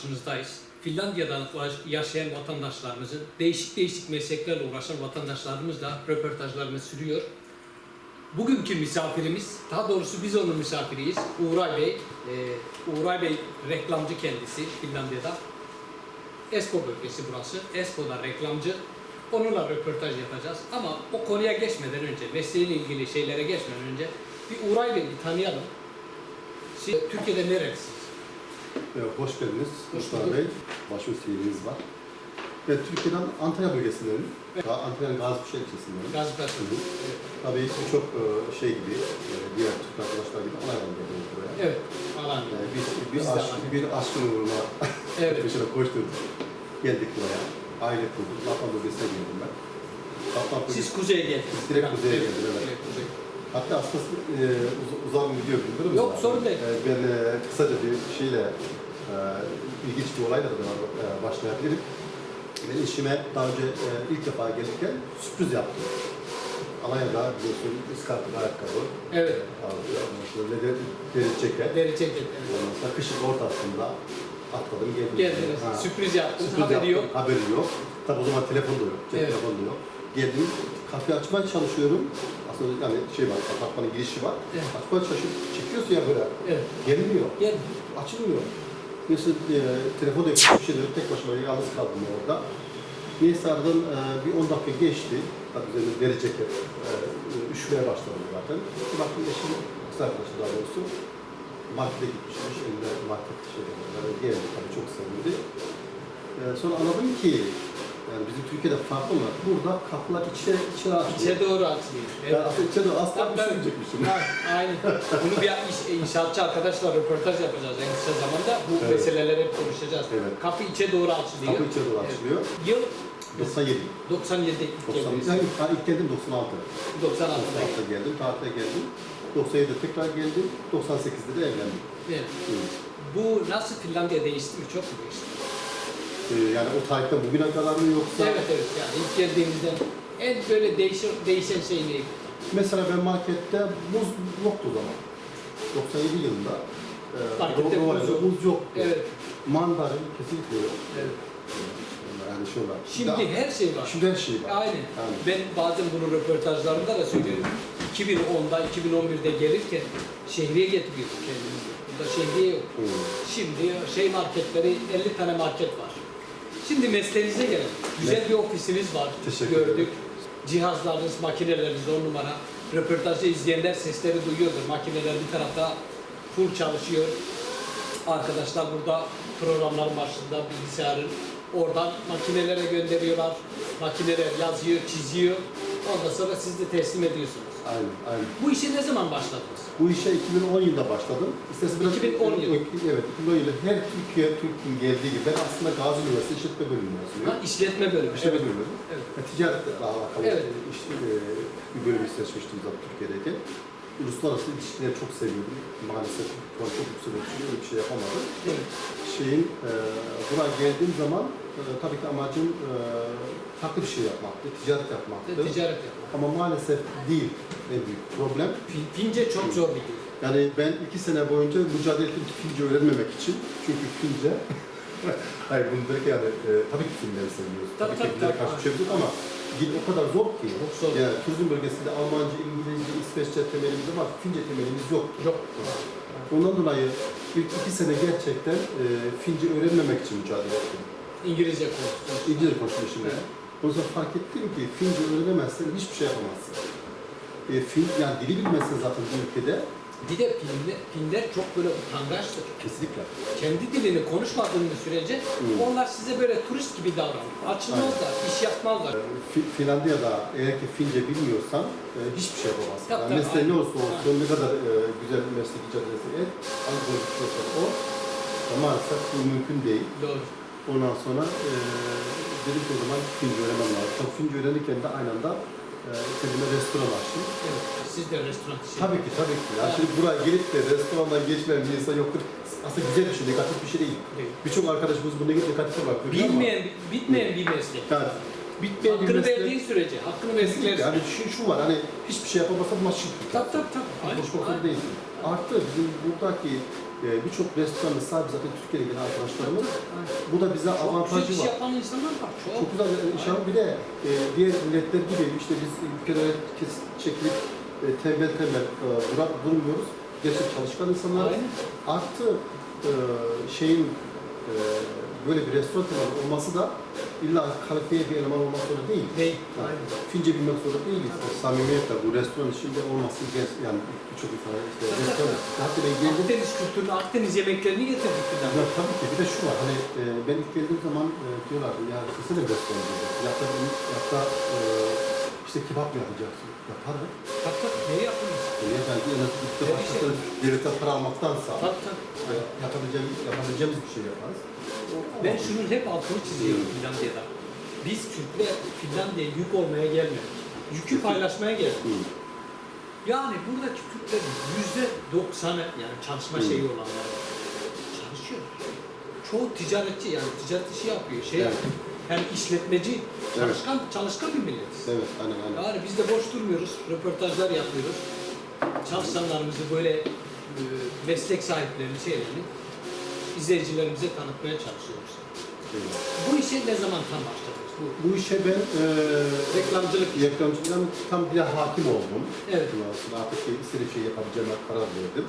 karşınızdayız. Finlandiya'da yaşayan vatandaşlarımızın, değişik değişik mesleklerle uğraşan vatandaşlarımızla röportajlarımız sürüyor. Bugünkü misafirimiz, daha doğrusu biz onun misafiriyiz. Uğray Bey. Ee, Uğray Bey reklamcı kendisi Finlandiya'da. Espo bölgesi burası. Espo'da reklamcı. Onunla röportaj yapacağız. Ama o konuya geçmeden önce, mesleğiyle ilgili şeylere geçmeden önce bir Uğray Bey'i tanıyalım. Siz Türkiye'de nerelisiniz? Evet, hoş geldiniz Mustafa. Bey. Başvuru CV'niz var. Ben Türkiye'den Antalya bölgesindenim. Evet. Evet. Antalya'nın Gazipuşa ilçesindeyim. Gazipaşa. Hı. Tabii birçok e, şey gibi, e, diğer Türk arkadaşlar gibi Alanya'dan geliyoruz buraya. Evet. Alanya. Yani bir, bir, Biz aşk, bir aşkın uğruna Evet. peşine koşturduk. Geldik buraya. Aile kurduk. Batman bölgesine geldim ben. Bölgesi. Siz kuzeye geldiniz. Direkt kuzeye geldim, evet. Kuzey. Hatta aslında e, uz, uzak mı gidiyor bilmiyorum. Yok, da. sorun değil. E, ben e, kısaca bir şeyle e, ilginç bir olayla da e, başlayabilirim. Ben işime daha önce e, ilk defa gelirken sürpriz yaptım. Alanya'da biliyorsun iskarpın ayakkabı Evet. alıyor. Ondan sonra ne de deri ceket. Deri ceket. Evet. Ondan sonra kışın ortasında atladım geldim. Geldiniz. Ha. Sürpriz yaptınız. Sürpriz Haberi yok. yaptım, Haberi yok. Tabi o zaman telefon da yok. Cep Evet. telefon da yok. Geldim, kapıyı açmaya çalışıyorum. Aslında yani şey var, apartmanın girişi var. Evet. Açmaya çalışıyorum, çekiyorsun ya böyle. Evet. Gelmiyor, Gel. açılmıyor. Neyse e, telefon da bir şey. Tek başıma yalnız kaldım orada. Neyse aradan e, bir 10 dakika geçti. Tabii üzerinde deri ceket, e, üşümeye başladım zaten. Bir baktım eşim, kız arkadaşı daha doğrusu, markete gitmişmiş, elinde market şeyleri geldi tabii çok sevindi. E, sonra anladım ki, yani bizim Türkiye'de farklı olarak burada kapılar içe, içe açılıyor. İçe doğru açılıyor. Yani Evet. aslında içe doğru asla düşünmeyecekmişim. Aynen. Bunu bir iş, inşaatçı arkadaşla röportaj yapacağız en kısa zamanda. Bu Evet. meseleleri hep konuşacağız. Evet. Kapı içe doğru açılıyor. Kapı içe doğru Evet. açılıyor. Yıl 97. 97 ilk 90, geldiniz. yani ilk, geldim 96. 96'da. 96'da geldim, tatile geldim. 97'de tekrar geldim, 98'de de evlendim. Evet. Hı. Bu nasıl Finlandiya değişti mi? Çok mu değişti? Ee, yani o tarihten bugüne kadar mı yoksa? Evet evet. Yani ilk geldiğimizde en böyle değişen, değişen şey neydi? Mesela ben markette muz yoktu o zaman. 97 yılında. E, Markette muz Rovar'da yok. muz yoktu. Evet. Mandarin kesinlikle yok. evet. Yani şey olarak. Şimdi Daha- her şey var. Şimdi her şey var. Aynen. Aynen. Ben bazen bunu röportajlarımda da söylüyorum. 2010'da, 2011'de gelirken şehriye getiriyorduk kendimizi. Burada şehriye yok. Hı. Şimdi şey marketleri, 50 tane market var. Şimdi mesleğinize gelelim. Güzel bir ofisiniz var. Teşekkür Gördük. ederim. Cihazlarınız, makineleriniz on numara. Röportajda izleyenler sesleri duyuyordur. Makineler bir tarafta full çalışıyor. Arkadaşlar burada programların başında bilgisayarın oradan makinelere gönderiyorlar. Makineler yazıyor, çiziyor. Ondan sonra siz de teslim ediyorsunuz. Aynen, aynen. Bu işe ne zaman başladınız? Bu işe 2010 yılında başladım. İstersen biraz 2010 yılı. Evet, 2010 yılı. Her Türkiye Türk'ün geldiği gibi ben aslında Gazi Üniversitesi İşletme Bölümü Ha, yazıyorum. işletme bölümü. İşletme Evet. Bölümü. Evet. E, ticaretle alakalı Evet. işte, e, bir bölümü seçmiştim zaten Türkiye'deki. Uluslararası ilişkileri çok seviyordum. Maalesef şu an çok yüksek ölçüde öyle bir şey yapamadım. Evet. Şeyin, e, buraya geldiğim zaman e, tabii ki amacım e, farklı bir şey yapmaktı, ticaret yapmaktı. Ticaret yapmak. Ama maalesef değil en büyük problem. Fin- Fince çok zor bir dil. Yani ben iki sene boyunca mücadele ettim ki Fince öğrenmemek için. Çünkü Fince, hayır bunu direkt yani e, tabii ki Finleri seviyoruz. Tabii, Tabii, tabii, ki Finlere tabii. karşı bir şey yok ama dil o kadar zor ki. Çok zor. Yani turizm bölgesinde Almanca, İngilizce, İsveççe temelimiz var. Fince temelimiz yok. Yok. Ondan dolayı ilk iki sene gerçekten e, Fince öğrenmemek için mücadele ettim. İngilizce konuşuyoruz. İngilizce şimdi. Evet. O zaman fark ettim ki Fince öğrenemezsen hiçbir şey yapamazsın. E, fin, yani dili bilmezsen zaten bu ülkede Bir de Finler, Finler çok böyle utangaçtır. kesinlikle. Kendi dilini konuşmadığınız sürece Hmm. onlar size böyle turist gibi davranır. Açılmazlar, iş yapmazlar. Fi- Finlandiya'da eğer ki Fince bilmiyorsan e, hiçbir şey yapamazsın. Tabii, Yani tabii, mesleğin ne aynen. olursa olsun, ne kadar e, güzel bir meslek icat edersen et, az konuşuyorsan o, e, maalesef bu mümkün değil. Doğru. Ondan sonra e, dedim ki o zaman Fince öğrenmem lazım. Tabii Fince öğrenirken de aynı anda e, kendime restoran açtım. Evet. Siz de restoran işi. Tabii ki tabii ki. Yani Evet. şimdi buraya gelip de restorandan geçmeyen bir insan yoktur. Aslında güzel bir şey, negatif bir şey değil. Değil. Birçok arkadaşımız bunu negatife bakıyor. ama- Bilmeyen, bitmeyen bir meslek. Yani bitmeyen bir Hakkını meslek. verdiğin sürece, hakkını versin. Yani şu, şu var hani hiçbir şey yapamazsan maçı Tabii tabii tabii. Aynen, Boş bakım değilsin. Artı bizim buradaki e, birçok restoranın sahibi zaten Türkiye'de gelen arkadaşlarımız. Bu da bize Çok avantajı iş var. yapan insanlar var. Çok. Çok güzel inşallah bir de e, diğer milletler gibi işte biz ülkelere kes, çekilip e, tembel tembel e, dura- durmuyoruz. Gerçek çalışkan insanlar. Aynen. Artı e, şeyin e, böyle bir restoran elemanı olması da illa kalifiye bir eleman olmak zorunda değil. Değil. Yani Aynen. Fince bilmek zorunda değiliz. Samimiyetle bu restoran içinde olması yani birçok insana işte restoran. Hatta ben geldim. Akdeniz kültürünü, Akdeniz yemeklerini getirdik bir daha. Ya tabii ki bir de şu var hani e, ben ilk geldiğim zaman e, diyorlardı ya kesin de restoran ya da e, işte kebap mı yapacaksın? Yaparım. Bak bak ne yapıyoruz? E, ya belki en az Evet, defa işte. devletten para almaktansa tabii. e, yapabileceğimiz, yapabileceğimiz bir şey yaparız. Ben şunun hep altını çiziyorum Finlandiya'da. Biz Türkler Finlandiya'ya yük olmaya gelmedik. Yükü paylaşmaya geldik. Hı. Yani buradaki Türklerin yüzde doksanı yani çalışma Hı. şeyi olanlar çalışıyor. Çoğu ticaretçi yani ticaret işi yapıyor. Şey Evet. yapıyor. Hem işletmeci, çalışkan, çalışkan bir milletiz. Evet, aynen aynen. Yani biz de boş durmuyoruz, röportajlar yapıyoruz. Çalışanlarımızı böyle e, meslek sahiplerini, şeylerini izleyicilerimize tanıtmaya çalışıyoruz. Evet. Bu işe ne zaman tam başladınız? Bu Bu işe ben e, reklamcılık. reklamcılıktan tam bir hakim oldum. Evet. Sonra artık istediğim şeyi yapabileceğime karar verdim.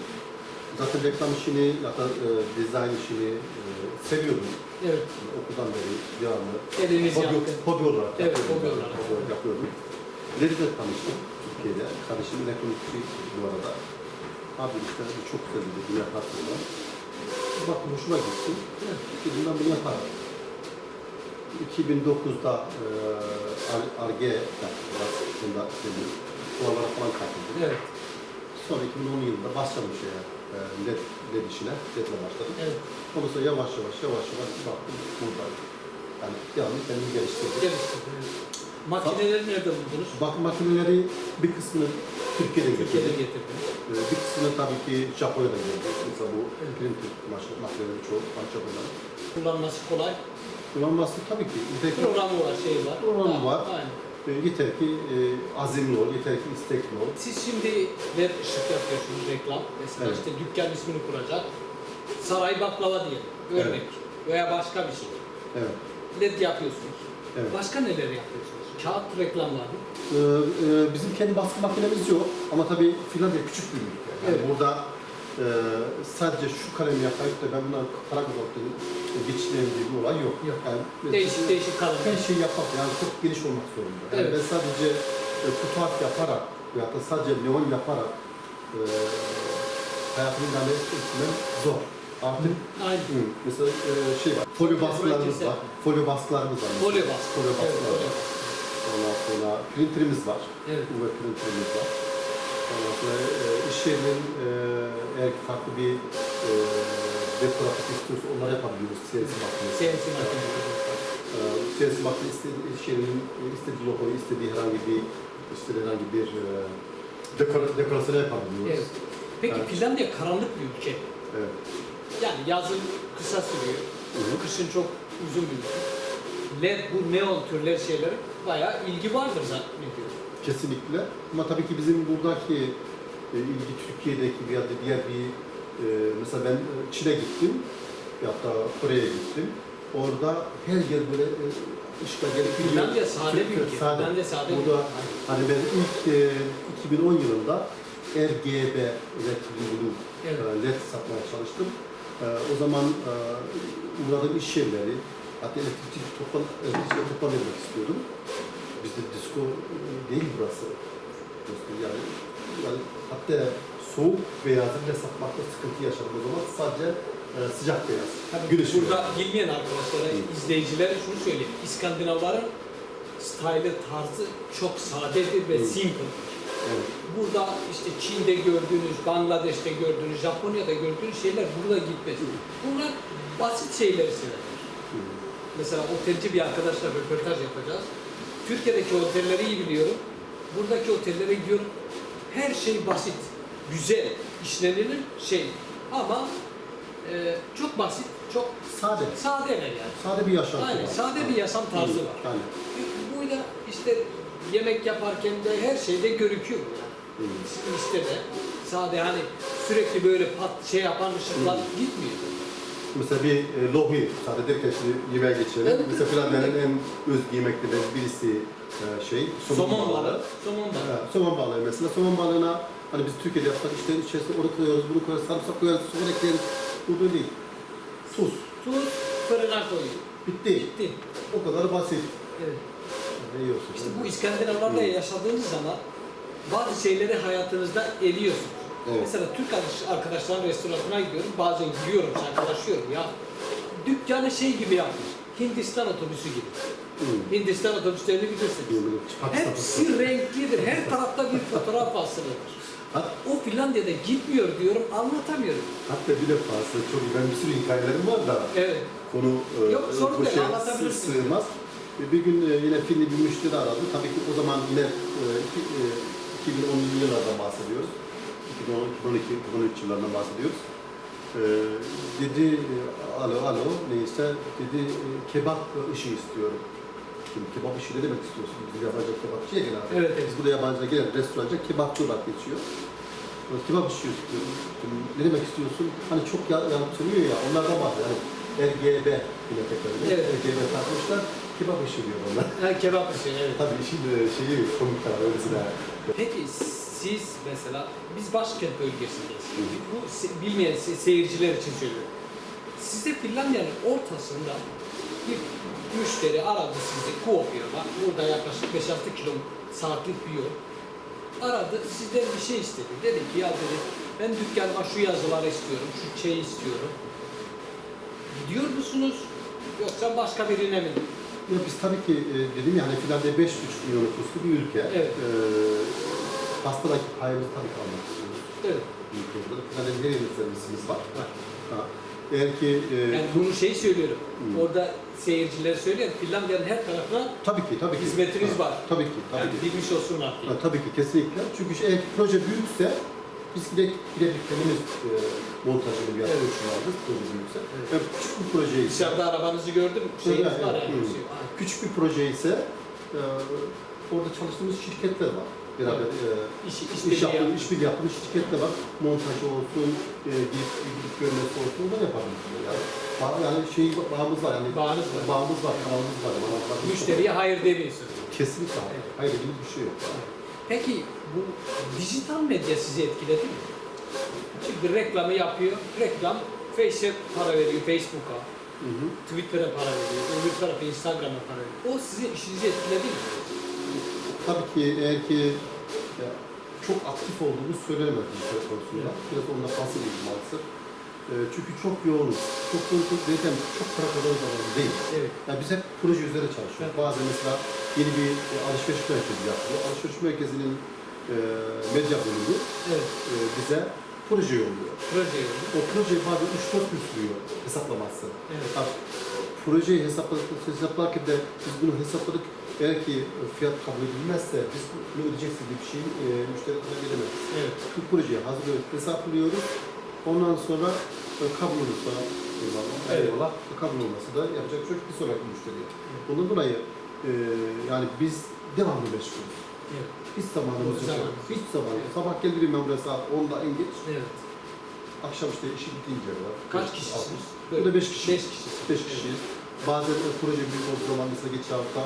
Zaten reklam işini ya da e, dizayn işini e, seviyordum. Evet. Okuldan beri devamlı. Eliniz Hobi, yatkın. hobi olarak Evet, yapıyordum. hobi olarak. Hobi olarak yapıyordum. Leri'de tanıştım Türkiye'de. Kardeşim elektronikçi bu arada. Abi işte bu çok güzel dedi, bunu yaparsın da. Bak hoşuma gitti. Evet. Dedim ben bunu yaparım. 2009'da e, Ar- Arge yaptım. Bunda. Fuarlara falan katıldım. Evet. Sonra 2010 yılında başladım şeye, e, LED, LED işine, LED'le başladım. Evet. Ondan sonra yavaş yavaş yavaş yavaş baktım buradayım. Yani devamlı kendimi geliştirdim. Geliştirdiniz. Makineleri nerede buldunuz? Bakım makineleri bir kısmını Türkiye'de Türkiye'de getirdim. getirdiniz. Ee, Bir kısmını tabii ki Japonya'dan geldi. Mesela bu Evet. printer makineleri çoğu Japonya'dan. Kullanması kolay. Kullanması tabii ki Programı var, şey var. Programı var. Aynen. E, yeter ki e, azimli ol, yeter ki istekli ol. Siz şimdi led ışık yapıyorsunuz reklam. Mesela Evet. işte dükkan ismini kuracak. Saray baklava diye örnek. Veya başka bir şey. Evet. Led yapıyorsunuz. Evet. Başka neler yapıyorsunuz? Kağıt reklamlar mı? Ee, e, bizim kendi baskı makinemiz yok ama tabii Finlandiya küçük bir ülke. Yani Evet. burada e, sadece şu kalemi yapayım da ben bundan para kazandım geçineyim diye bir olay yok. Yok. Yani, Değişik değişik her kalınlık. şeyi yapmak yani çok geniş olmak zorunda. Yani Evet. ben sadece e, kutu harf yaparak veya da sadece neon yaparak e, hayatımı idame etmem zor. Artık Aynen. hı, mesela e, şey var, folyo baskılarımız var. Folyo baskılarımız var. Folyo baskı. Folyo Evet, baskılar baskı. Ondan sonra printerimiz var. Evet. UV printerimiz var. Ondan e, iş yerinin e, eğer ki farklı bir e, dekoratif istiyorsa onları yapabiliyoruz. CNC makinesi. CNC makinesi. E, CNC makinesi istediği, iş yerinin istediği logoyu, istediği herhangi bir işte herhangi bir e, dekora, dekorasyon yapabiliyoruz. Evet. Peki Evet. Finlandiya karanlık bir ülke. Evet. Yani yazın kısa sürüyor. Hı hı. Kışın çok uzun bir ülke. LED, bu neon türler şeyleri bayağı ilgi vardır zannediyorum. Kesinlikle. Ama tabii ki bizim buradaki e, ilgi Türkiye'deki veya da diğer bir e, mesela ben e, Çin'e gittim ya da Kore'ye gittim. Orada her yer böyle e, ışıkla gelip. Finlandiya sade bir ülke. Finlandiya sade Burada hani ben ilk e, 2010 yılında RGB Blue Evet. e, LED satmaya çalıştım. E, o zaman e, uğradığım iş yerleri, hatta elektrikçi toplan, elektrikçi toplan istiyordum. Bizde disco e, değil burası. Yani, yani hatta soğuk beyazı bile satmakta sıkıntı yaşadım o zaman. Sadece e, sıcak beyaz. Tabii Güneş burada ışığı. bilmeyen arkadaşlara, izleyicilere şunu söyleyeyim. İskandinavların style'ı, tarzı çok sadedir ve simple. Evet. Burada işte Çin'de gördüğünüz, Bangladeş'te gördüğünüz, Japonya'da gördüğünüz şeyler burada gitmez. Bunlar basit şeyler sever. Mesela otelci bir arkadaşla röportaj yapacağız. Türkiye'deki otelleri iyi biliyorum. Buradaki otellere gidiyorum. Her şey basit, güzel, işlenilir şey. Ama e, çok basit, çok Sade. sadeler yani. Sade bir yaşantı Aynen, var. sade bir yaşam tarzı var. Yani. Bu da işte yemek yaparken de her şeyde görüküyor bu yani. Sizin işte de Sade hani sürekli böyle pat şey yapan ışıklar gitmiyor. Mesela bir e, lohi, sadece derken şimdi yemeğe geçelim. Evet. Mesela Finlandiya'nın en öz yemeklerinden birisi e, şey, Somon balığı. Somon balığı. Ha, somon balığı mesela. Somon balığına hani biz Türkiye'de yapsak işte içerisine onu koyuyoruz, bunu koyuyoruz, sarımsak koyuyoruz, soğan ekleriz. Bu böyle değil. Tuz. Tuz fırına koyuyor. Bitti. Bitti. O kadar basit. Evet. Ne yiyorsun? İşte bu İskandinavlarda yaşadığınız zaman bazı şeyleri hayatınızda eliyorsunuz. Evet. Mesela Türk arkadaş- arkadaşların restoranına gidiyorum. Bazen gülüyorum, şakalaşıyorum ya. Dükkanı şey gibi yapmış. Hindistan otobüsü gibi. Hmm. Hindistan otobüslerini bilirsiniz. Hepsi renklidir. Her tarafta bir fotoğraf asılıdır. Hat- O Finlandiya'da gitmiyor diyorum, anlatamıyorum. Hatta bir defası çok iyi. Ben bir sürü hikayelerim var da Evet. konu e, Yok, sorun bu değil, sığ- sığmaz. E, Bir gün e, yine Finli bir müşteri aradı. Tabii ki o zaman yine e, iki- e, 2010'lu yıllardan bahsediyoruz. 2010, 2012, 2013 yıllarından bahsediyoruz. E, dedi, alo alo neyse, dedi kebap ışığı istiyorum. Şimdi kebap ışığı ne demek istiyorsun? Biz yabancı kebapçıya genelde. Evet, evet. Biz burada yabancılar gelen restoranca kebapçı olarak geçiyor. Kebap ışığı istiyorum. Şimdi ne demek istiyorsun? Hani çok ya- yanıp sönüyor ya, onlardan bahsediyor. Hani RGB yine tekrar. Evet. RGB takmışlar, kebap ışığı diyor onlar. Ha, kebap şey, evet. Tabii işin e, şeyi komik tarafı öylesine. Peki siz mesela, biz başkent bölgesindeyiz. Bu se- bilmeyen se- seyirciler için söylüyorum. Size Finlandiya'nın ortasında bir müşteri aradı sizi Kuopio'da. Burada yaklaşık 5-6 kilo saatlik bir yol. Aradı, sizden bir şey istedi. Dedi ki ya dedi, ben dükkanıma şu yazıları istiyorum, şu şeyi istiyorum. Gidiyor musunuz? Yoksa başka birine mi? Ya biz tabii ki e, dedim ya hani Finlandiya 5,5 milyon nüfuslu bir ülke. Evet. E, pastadaki payımızı tabii almak istiyoruz. Evet. Ülke olarak. Finlandiya'da nereye servisimiz var? Var. Ha. Eğer ki e, Yani bunu şey söylüyorum. Hı. Orada seyirciler söylüyor. Finlandiya'nın her tarafına tabii ki tabii ki. Hizmetiniz Ha, var. Tabii ki tabii yani ki. bilmiş olsunlar diye. Ha, tabii ki kesinlikle. Çünkü şey, eğer proje büyükse biz gide gidebiliriz kendimiz e, montajını bir Evet. yapmış vardır proje büyükse. Evet. E, küçük bir proje ise Dışarıda arabanızı gördüm. Şeyiniz Evet, var evet. yani. Şey, ay, küçük bir proje ise e, orada çalıştığımız şirketler var. Beraber e, İş, iş, iş, iş yaptığımız, işbirliği yaptığımız şirketler var. Montajı olsun, e, gidip gidip görmesi olsun, onları yapabiliriz. Yani, yani şey bağımız var yani. Bağınız var. Bağımız var, kanalımız var. kanalımız var. Müşteriye hayır demiyorsunuz. Kesinlikle hayır. Evet. Hayır gibi bir şey yok. Peki bu dijital medya sizi etkiledi mi? Şimdi reklamı yapıyor. Reklam Face'e para veriyor, Facebook'a. Twitter'a para veriyor, öbür tarafı Instagram'a para veriyor. O sizin işinizi etkiledi mi? Tabii ki eğer ki ya, çok aktif olduğumuz söylenemez dijital konusunda. Biraz onda pasif maalesef. E, çünkü çok yoğunuz. Çok yoğun derken çok kazanır zaman değil. Evet. Yani biz hep proje üzerine çalışıyoruz. Evet. Bazen mesela yeni bir e, alışveriş merkezi yapılıyor. Alışveriş merkezinin e, medya bölümü Evet. e, bize proje yolluyor. Proje yolu. O proje bazen 3-4 gün sürüyor hesaplaması. Evet. Ha, projeyi hesapladık, hesaplarken de biz bunu hesapladık. Eğer ki fiyat kabul edilmezse biz ne ödeyeceksiniz diye bir şeyi e, müşterilere gelemeyiz. Evet. Bu projeyi hazırlıyoruz, hesaplıyoruz. Ondan sonra e, kabul olursa eyvallah, Evet. eyvallah. Kabul olmasa da yapacak bir şey bir sonraki müşteriye. Bundan dolayı e, yani biz devamlı meşgulüz. Evet. Hiç zamanımız yok. zaman. Hiç zaman. Evet. Sabah gelirim ben buraya saat 10'da en geç. Evet. Akşam işte işi bitince kadar. Kaç kişisiniz? Burada 5 kişi. Beş kişi. 5 kişiyiz. Bazen e, proje büyük olduğu zaman mesela geçen hafta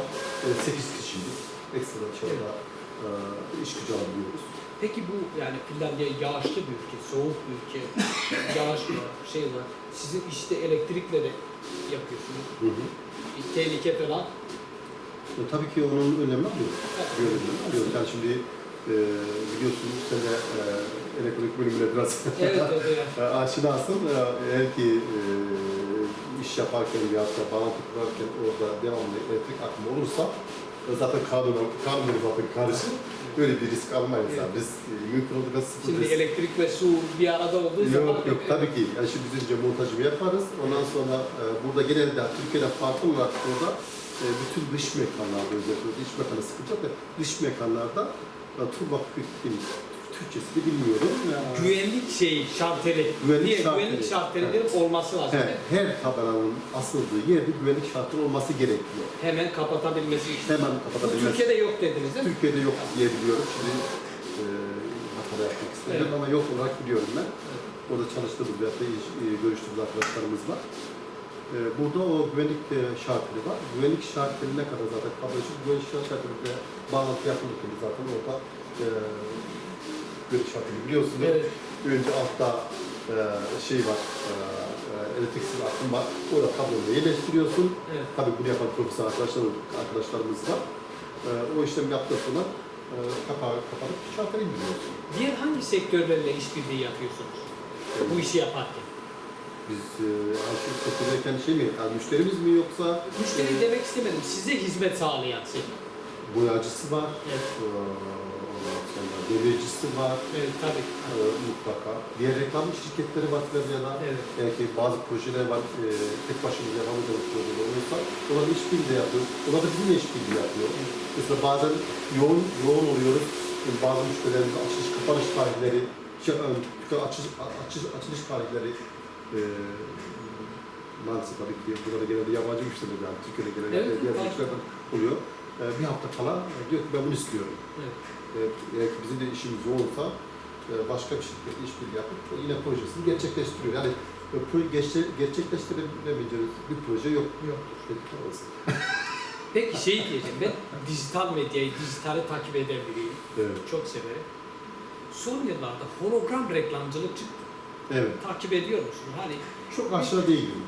8 kişiydik. Ekstra dışarıda e, iş gücü alabiliyoruz. Peki bu yani Finlandiya yağışlı bir ülke, soğuk bir ülke, yağış var, şey var. Sizin işte elektrikle de yapıyorsunuz. Hı hı. Bir tehlike falan. E, tabii ki onun önlemini alıyoruz. Önlemini alıyoruz. Yani şimdi e, biliyorsunuz sen de e, elektronik bölümüne biraz Evet, evet, e, aşinasın. E, eğer ki e, iş yaparken ya da bağlantı kurarken orada devamlı elektrik akımı olursa zaten kanun, kanun zaten karışır. Böyle bir risk almayız. Evet. Biz mümkün olduğu kadar sıfır Şimdi risk. elektrik ve su bir arada olduğu zaman... Yok yok tabii ki. Yani şimdi biz önce montajımı yaparız. Ondan sonra e, burada genelde Türkiye'de farklı olarak burada bütün dış mekanlarda özellikle iç mekanı sıkıntı yok da dış mekanlarda e, turba püttin Türkçesini bilmiyorum. Ya, Güvenlik şeyi, şarteli. Güvenlik Niye? şarteli. Güvenlik şartelilerin olması lazım. he, her tabelanın asıldığı yerde güvenlik şartları olması gerekiyor. Hemen kapatabilmesi için. Hemen Bu kapatabilmez. Türkiye'de yok dediniz değil mi? Türkiye'de yok diye biliyorum. Şimdi e, hata yapmak söyledim Evet. ama yok olarak biliyorum ben. Orada çalıştığımız veyahut da e, görüştüğümüz arkadaşlarımız var. E, Burada o güvenlik e, şartları var. Güvenlik şartları ne kadar zaten kabul edilir? Güvenlik şartlarıyla bağlantı yapılırken zaten orada e, güvenlik şartları biliyorsunuz. Evet. Önce altta e, şey var, e, e, elektriksiz akım var. Orada kabloyu yerleştiriyorsun. Evet. Tabii bunu yapan profesyonel arkadaşlar, arkadaşlarımız var. E, o işlemi yaptıktan sonra e, kapağı kapatıp şartları indiriyorsun. Diğer hangi sektörlerle işbirliği yapıyorsunuz? Bu işi yaparken. Biz e, şu sektörlerken şey mi, yani müşterimiz mi yoksa Müşteri e, demek istemedim. Size hizmet sağlayan sektör. boyacısı var, Evet. e, ondan sonra demircisi var Evet tabii. e, mutlaka. Diğer reklam şirketleri var ya da Evet. belki bazı projeler var, e, tek başımıza yapamayacağımız projeler olursa onların işbirliği de yapıyoruz. Onlar da bizimle işbirliği yapıyor. Mesela bazen yoğun yoğun oluyoruz. Yani bazı müşterilerimiz açılış kapanış tarihleri, şey, e, açılış, açılış, açılış tarihleri e, maalesef tabii ki burada genelde yabancı müşteriler yani Türkiye'de genelde Evet, diğer müşterilerden oluyor. E, bir hafta kala diyor ki ben bunu istiyorum. Evet. E, eğer ki bizim de işimiz yoğunsa e, başka bir şirketle işbirliği yapıp yine projesini gerçekleştiriyor. Yani e, pro- gerçe- gerçekleştirebileceğimiz bir proje yok. Yok. Peki şey diyeceğim ben dijital medyayı, dijitali takip eden biriyim. Evet. Çok severim. Son yıllarda hologram reklamcılık çıktı. Evet. Takip ediyor musun? Hani Çok aşırı değilim.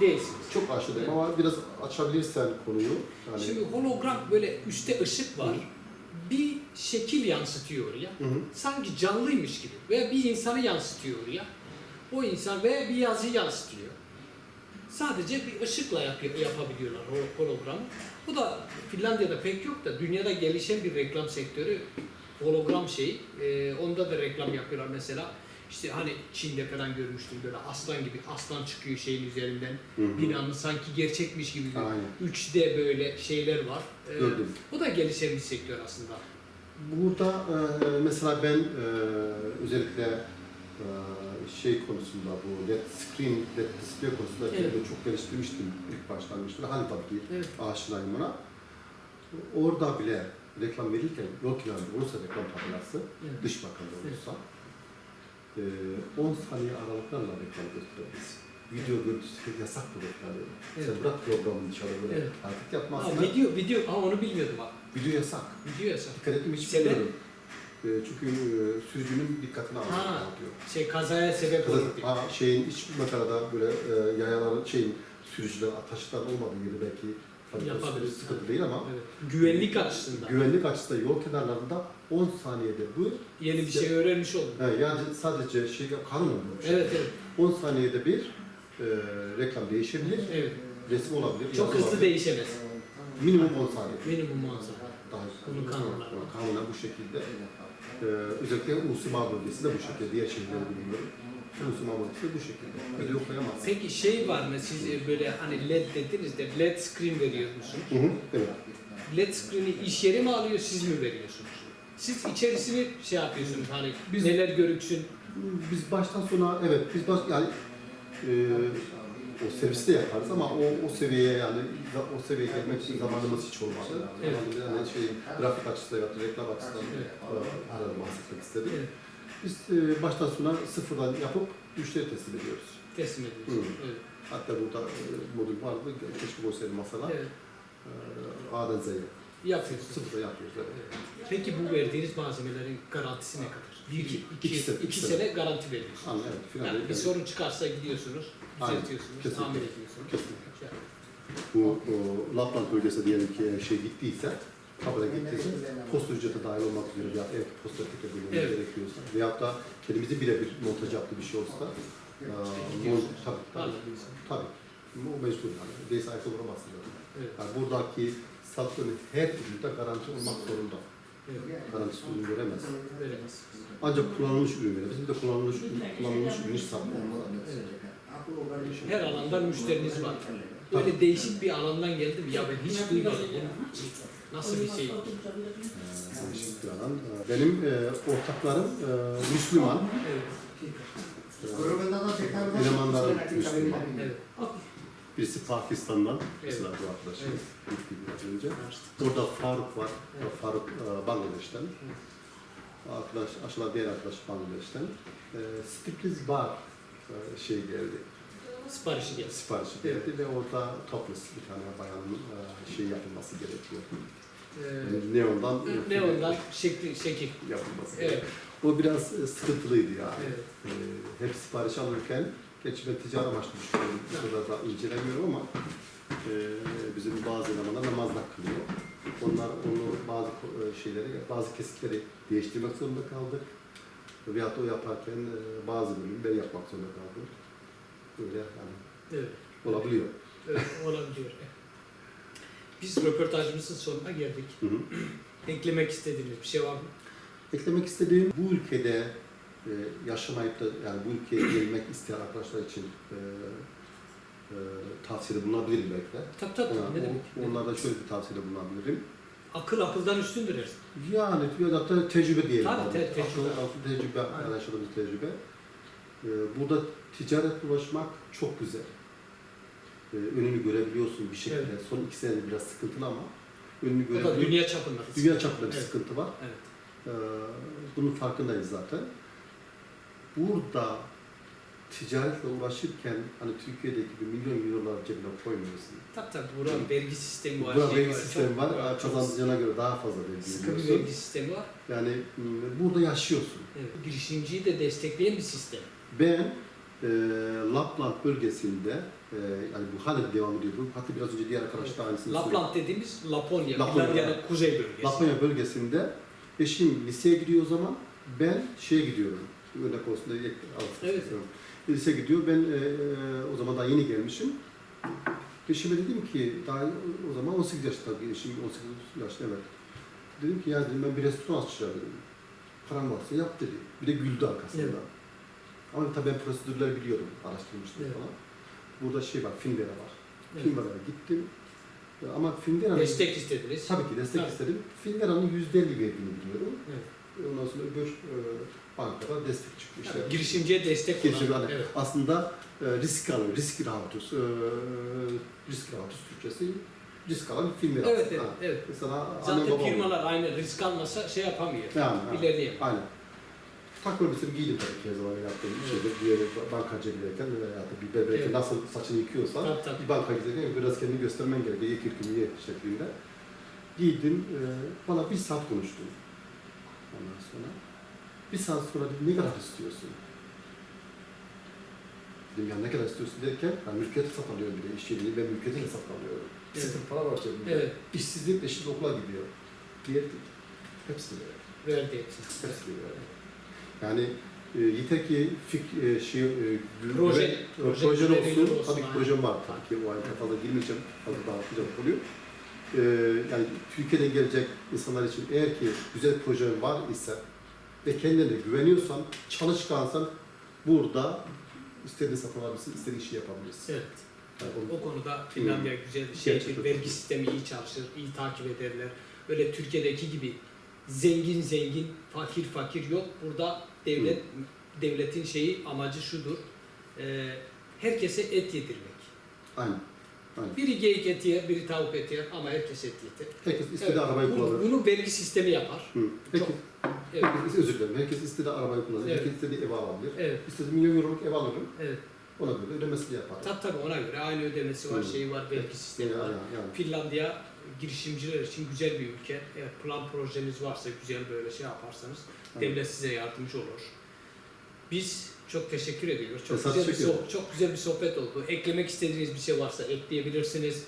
değilsiniz. Çok aşırı değilim ama biraz açabilirsen konuyu. Yani, Şimdi hologram böyle üstte ışık var. Bir şekil yansıtıyor ya. Hı hı. Sanki canlıymış gibi. Veya bir insanı yansıtıyor ya. O insan veya bir yazıyı yansıtıyor. Sadece bir ışıkla yapıyor, yapabiliyorlar o hologramı. Bu da Finlandiya'da pek yok da dünyada gelişen bir reklam sektörü hologram şey. Ee, onda da reklam yapıyorlar mesela. İşte hani Çin'de falan görmüştüm böyle aslan gibi aslan çıkıyor şeyin üzerinden. Hı hı. Binanın sanki gerçekmiş gibi Aynen. 3D böyle şeyler var. Ee, Gördüm. bu da gelişen bir sektör aslında. Burada e, mesela ben e, özellikle e, şey konusunda bu LED screen, LED display konusunda Evet. kendimi çok geliştirmiştim ilk başlangıçta. Hani tabii ki Evet. aşinayım ona. Orada bile reklam verirken yol kenarında olursa reklam tabelası, Evet. dış makanda olursa e, 10 saniye aralıklarla reklam gösterebiliriz. Video görüntüsü yasak bu reklam. Evet. Sen bırak programın dışarıda böyle Evet. Ha, yapmazsın. video, video, ha onu bilmiyordum bak. Video yasak. Video yasak. Dikkat ettim hiç Sebep? bilmiyorum. E, çünkü e, sürücünün dikkatini Ha. alıyor. diyor. Şey kazaya sebep olur. Ha, şeyin iç makarada böyle e, yayaların şeyin sürücüler, taşıtların olmadığı yeri belki tabii Yapabilir. o sıkıntı değil ama Evet. Güvenlik açısından. güvenlik açısından yol kenarlarında 10 saniyede bu Yeni bir şey öğrenmiş oldum. He, yani sadece şey kanun oluyor. Evet evet. 10 saniyede bir e, reklam değişebilir, Evet. resim olabilir. Çok yazı hızlı olabilir. değişemez. Minimum 10 saniye. Minimum manzara. Daha Bunun kanunları. Kanunen bu şekilde. E, özellikle Usuma bölgesi de bu şekilde. Diğer şehirleri bilmiyorum. Usuma bölgesi bu şekilde. Video koyamazsın. Peki şey var mı siz e, böyle hani LED dediniz de LED screen veriyor musunuz? Hı hı, evet. LED screen'i iş yeri mi alıyor siz mi veriyorsunuz? Siz içerisini şey yapıyorsunuz hani Biz- neler görüksün. Biz baştan sona evet biz baş, yani e, o serviste yaparız ama o o seviyeye yani o seviyeye gelmek için zamanımız hiç olmadı. Evet. Yani şey grafik açısından ya da reklam açısından e, bahsetmek istedim. Evet. Biz e, baştan sona sıfırdan yapıp müşteriye teslim ediyoruz. Teslim ediyorsunuz. Evet. Hatta burada e, modül vardı. Keşke koysaydım masana. evet. E, A'dan Z'ye. Yapıyorsunuz. Sıfırdan yapıyoruz. Evet. Evet. Peki bu verdiğiniz malzemelerin garantisi ne kadar? Bir, iki, iki, İki sene, iki sene garanti veriyorsunuz. Anladım. Evet, Yani bir sorun çıkarsa gidiyorsunuz, düzeltiyorsunuz, tamir ediyorsunuz. Kesinlikle. Bu o, Lapland bölgesinde diyelim ki şey gittiyse kabına gittiyse posta ücreti dahil olmak üzere veya ki posta tek bölümü Evet. gerekiyorsa veyahut da kendimizi birebir montaj yaptığı bir şey olsa e, mon, tabii, tabii, Anladınız. tabii. O mecbur yani. Değilse ayakta duramazsın. Evet. yani buradaki sattığın her üründe garanti olmak zorunda. Evet. Garantisi ürün veremez. Veremez. Ancak kullanılmış ürün verir. Bizim de kullanılmış ürün, kullanılmış ürün hiç satmıyoruz. Her alandan müşteriniz var. Böyle değişik bir alandan geldim ya ben hiç duymadım. Nasıl bir şey? Değişik bir alan. Benim e, ortaklarım e, Müslüman. Evet. E, elemanlarım Müslüman. Evet. Birisi Pakistan'dan, mesela bu arkadaşımız gitti biraz önce. Orada Faruk var, Evet. Faruk e, Bangladeş'ten. arkadaş, aşağıda diğer arkadaş Bangladeş'ten. E, striptease bar e, şey geldi. Siparişi gelsin. Siparişi geldi ve orada topless bir tane bayanın e, şey yapılması gerekiyor. Ee, neondan ne ondan şekli, şekil. yapılması Evet. O biraz e, sıkıntılıydı yani. Evet. E, hep sipariş alırken, geç ben ticari amaçlı düşünüyorum, bu kadar da incelemiyorum ama e, bizim bazı elemanlar namazda kılıyor. Onlar onu bazı e, şeyleri, bazı kesitleri değiştirmek zorunda kaldık. Veyahut da o yaparken e, bazı bölümü ben yapmak zorunda kaldım. Böyle yani Evet. olabiliyor. Evet, olabiliyor. Biz röportajımızın sonuna geldik. Hı hı. Eklemek istediğiniz bir şey var mı? Eklemek istediğim bu ülkede e, yaşamayıp da yani bu ülkeye gelmek isteyen arkadaşlar için e, e, tavsiyede bulunabilirim belki de. Tabii tabii. Yani ne demek? Onlarda şöyle bir tavsiyede bulunabilirim. Akıl akıldan üstündür her. Yani ya da tecrübe diyelim. Tabii, abi. te- tecrübe. Akıl- akıl tecrübe, yani yaşadığımız tecrübe. E, burada ticaret ulaşmak çok güzel. E, önünü görebiliyorsun bir şekilde. Evet. Son iki senede biraz sıkıntılı ama önünü O da görebiliyorsun. dünya çapında. Dünya çapında bir Evet. sıkıntı var. Evet. Ee, bunun farkındayız zaten. Burada ticaretle uğraşırken hani Türkiye'deki gibi milyon eurolar cebine koymuyorsun. Tabii tabii. Buranın vergi sistemi var. Burada şey vergi var, sistemi var. çok Kazancına göre daha fazla vergi Sıkı bir vergi sistemi var. Yani m, burada yaşıyorsun. Evet. Girişimciyi de destekleyen bir sistem. Ben e, Lapland bölgesinde e, yani bu hala devam ediyor. Hatta biraz önce diğer arkadaş da aynısını söyledi. Lapland dediğimiz Laponya, Laponya. Finlandiya'nın kuzey bölgesi. Laponya bölgesinde eşim liseye gidiyor o zaman. Ben şeye gidiyorum. Örnek olsun ek- altı Evet. Lise gidiyor. Ben e, o zaman daha yeni gelmişim. Eşime dedim ki daha o zaman 18 yaşında eşim 18 yaşında evet. Dedim ki ya dedim ben bir restoran açacağım dedim. Param varsa yap dedi. Bir de güldü arkasında. Evet. Ama tabii ben prosedürleri biliyordum. Araştırmıştım Evet. falan. Burada şey var, Finvera var. Evet. Finvera'ya gittim. Ama Finvera'nın Destek istediniz. Tabii ki destek Tabii. istedim. Finvera'nın %50 verdiğini biliyorum. Evet. Ondan sonra öbür e, bankalar destek çıktı. İşte Yani girişimciye destek Girişim, olan. hani Evet. aslında e, risk alıyor, risk rahatus, e, risk rahatus Türkçesi risk alan firma Evet, aslında. evet, Ha. evet. Mesela anne Zaten firmalar aynı risk almasa şey yapamıyor. Yani, ha. İlerleyemez. Aynen. Takım elbisemi giydim tabii ki her zaman yaptığım bir şeyde. Bir yere bankacıya giderken veya bir bebeğe Evet. nasıl saçını yıkıyorsan Tabii, tabii. bir banka giderken biraz kendini göstermen gerekiyor. İyi kirkimi ye şeklinde. Giydim. e, bana bir saat konuştu. Ondan sonra bir saat sonra dedi, ne kadar istiyorsun? Dedim ya ne kadar istiyorsun derken ben mülkiyeti satın alıyorum bir de iş yerini ve mülkiyetiyle satın alıyorum. Evet. Sıfır para var cebimde. Evet. İşsizlikle şimdi okula gidiyor. Diğer hepsi böyle. Verdi hepsi. Hepsi böyle. Yani e, yeter ki fik, e, şey, e, Proje- proje projen güvenilir olsun. olsun, Tabii ki projem var tabii ki. O ayda fazla girmeyeceğim, fazla dağıtmayacağım oluyor. E, yani Türkiye'den gelecek insanlar için eğer ki güzel projen var ise ve kendine güveniyorsan, çalışkansan burada istediğini satın alabilirsin, istediğin işi yapabilirsin. Evet. Yani onu- O konuda Finlandiya güzel bir şey. Gerçekten. Vergi sistemi iyi çalışır, iyi takip ederler. Öyle Türkiye'deki gibi zengin zengin, fakir fakir yok. Burada devlet devletin şeyi amacı şudur. e, herkese et yedirmek. Aynen. Aynen. Biri geyik eti yer, biri tavuk eti yer ama herkes et yeter. Herkes istediği Evet, arabayı bunu, kullanır. bunu vergi sistemi yapar. Hı. Herkes, Evet, herkes, özür dilerim. Herkes istediği arabayı kullanır. Evet. Herkes istediği ev alabilir. evet, İstediği milyon euroluk ev alırım. evet. Ona göre ödemesini yapar. Tabii tabii ona göre aile ödemesi var, Hı. şeyi var, vergi sistemi Yani, var. yani, yani. Finlandiya girişimciler için güzel bir ülke. Eğer plan projeniz varsa güzel böyle şey yaparsanız Aynen. devlet size yardımcı olur. Biz çok teşekkür ediyoruz. Çok Esas güzel bir sohbet, çok güzel bir sohbet oldu. Eklemek istediğiniz bir şey varsa ekleyebilirsiniz.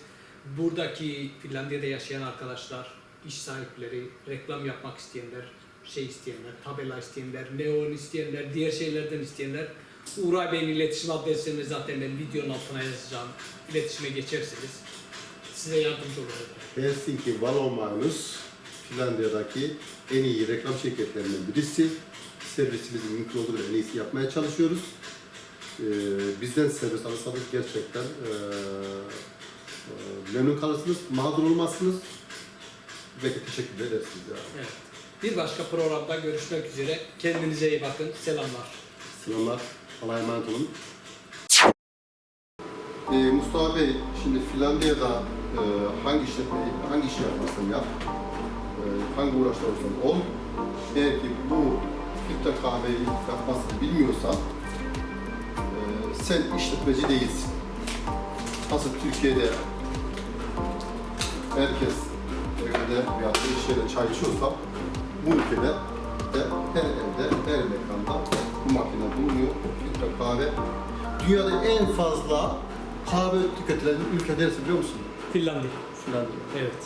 Buradaki Finlandiya'da yaşayan arkadaşlar, iş sahipleri, reklam yapmak isteyenler, şey isteyenler, tabela isteyenler, neon isteyenler, diğer şeylerden isteyenler Uğray Bey'in iletişim adresini zaten ben videonun altına yazacağım. İletişime geçerseniz size yardımcı olurum. Helsinki Valomagnus Finlandiya'daki en iyi reklam şirketlerinden birisi. Servisimizi mümkün olduğu kadar en iyisi yapmaya çalışıyoruz. Ee, bizden servis alırsanız gerçekten ee, ee, memnun kalırsınız, mağdur olmazsınız. Belki teşekkür edersiniz ya. Evet. Bir başka programda görüşmek üzere. Kendinize iyi bakın. Selamlar. Selamlar. Allah'a emanet olun. Ee, Mustafa Bey, şimdi Finlandiya'da e, hangi işletmeyi, hangi işi yaparsan yap, e, hangi uğraşta olursan ol, eğer ki bu filtre kahveyi yapmasını bilmiyorsan e, sen işletmeci değilsin. Nasıl Türkiye'de herkes evde veya iş yerinde çay içiyorsa bu ülkede de her evde, her mekanda bu makine bulunuyor. Filtre kahve. Dünyada en fazla kahve tüketilen ülke neresi biliyor musun? Finlandiya. Finlandiya. Evet.